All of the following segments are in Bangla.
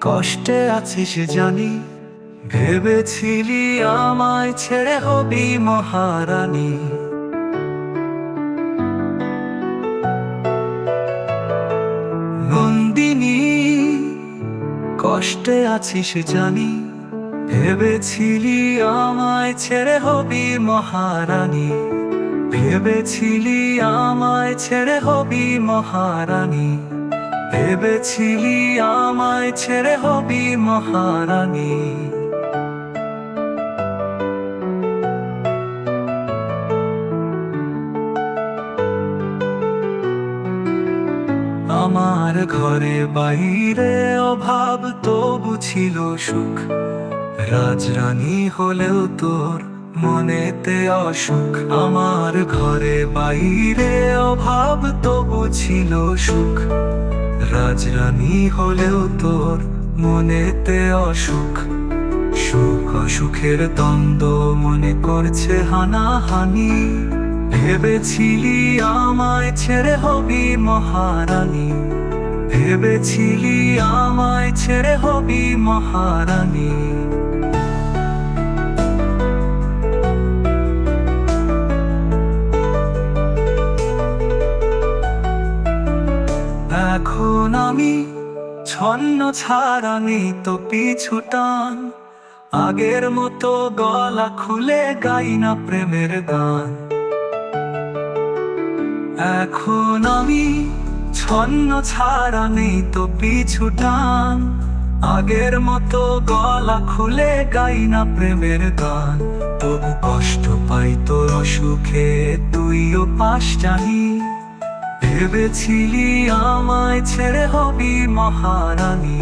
কষ্টে আছিস জানি, ভেবেছিলি আমায় ছেড়ে হবি মহারানী। নন্দিনী, কষ্টে আছিস জানি, ভেবেছিলি আমায় ছেড়ে হবি মহারানী। ভেবেছিলি আমায় ছেড়ে হবি মহারানী। ভেবেছিলি আমায় ছেড়ে হবি মহারানী। আমার ঘরে বাইরে অভাব তো ছিল সুখ। রাজরানী হলেও তোর মনেতে অসুখ। আমার ঘরে বাইরে অভাব তো ছিল সুখ। রাজরানী হলেও তোর মনেতে অসুখ। সুখ অসুখের দ্বন্দ্ব মনে করছে হানাহানি। ভেবেছিলি আমায় ছেড়ে হবি মহারানী। ভেবেছিলি আমায় ছেড়ে হবি মহারানী। এখন আমি ছন্ন ছাড়া নেই তো পিছু টান। আগের মতো গলা খুলে গাই না প্রেমের গান। এখন আমি ছন্ন ছাড়া নেই তো পিছু টান। আগের মতো গলা খুলে গাই না প্রেমের গান। তবু কষ্ট পাই তোর সুখে, তুইও পাশ জানি ভেবেছিলি আমায় ছেড়ে হবি মহারানী।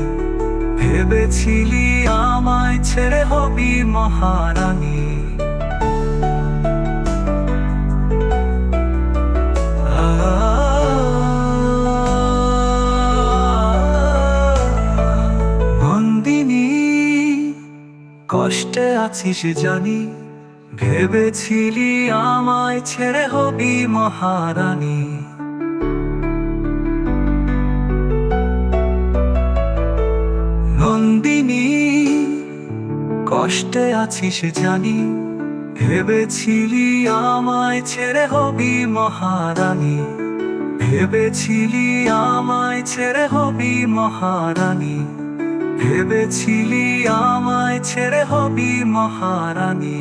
ভেবেছিলি আমায় ছেড়ে হবি মহারানী। কষ্টে আছিস জানি। ভেবেছিলি আমায় ছেড়ে হবি মহারানী। কষ্টে আছিস জানি, ভেবেছিলি আমায় ছেড়ে হবি মহারানী। ভেবেছিলি আমায় ছেড়ে হবি মহারানী। ভেবেছিলি আমায় ছেড়ে হবি মহারানী।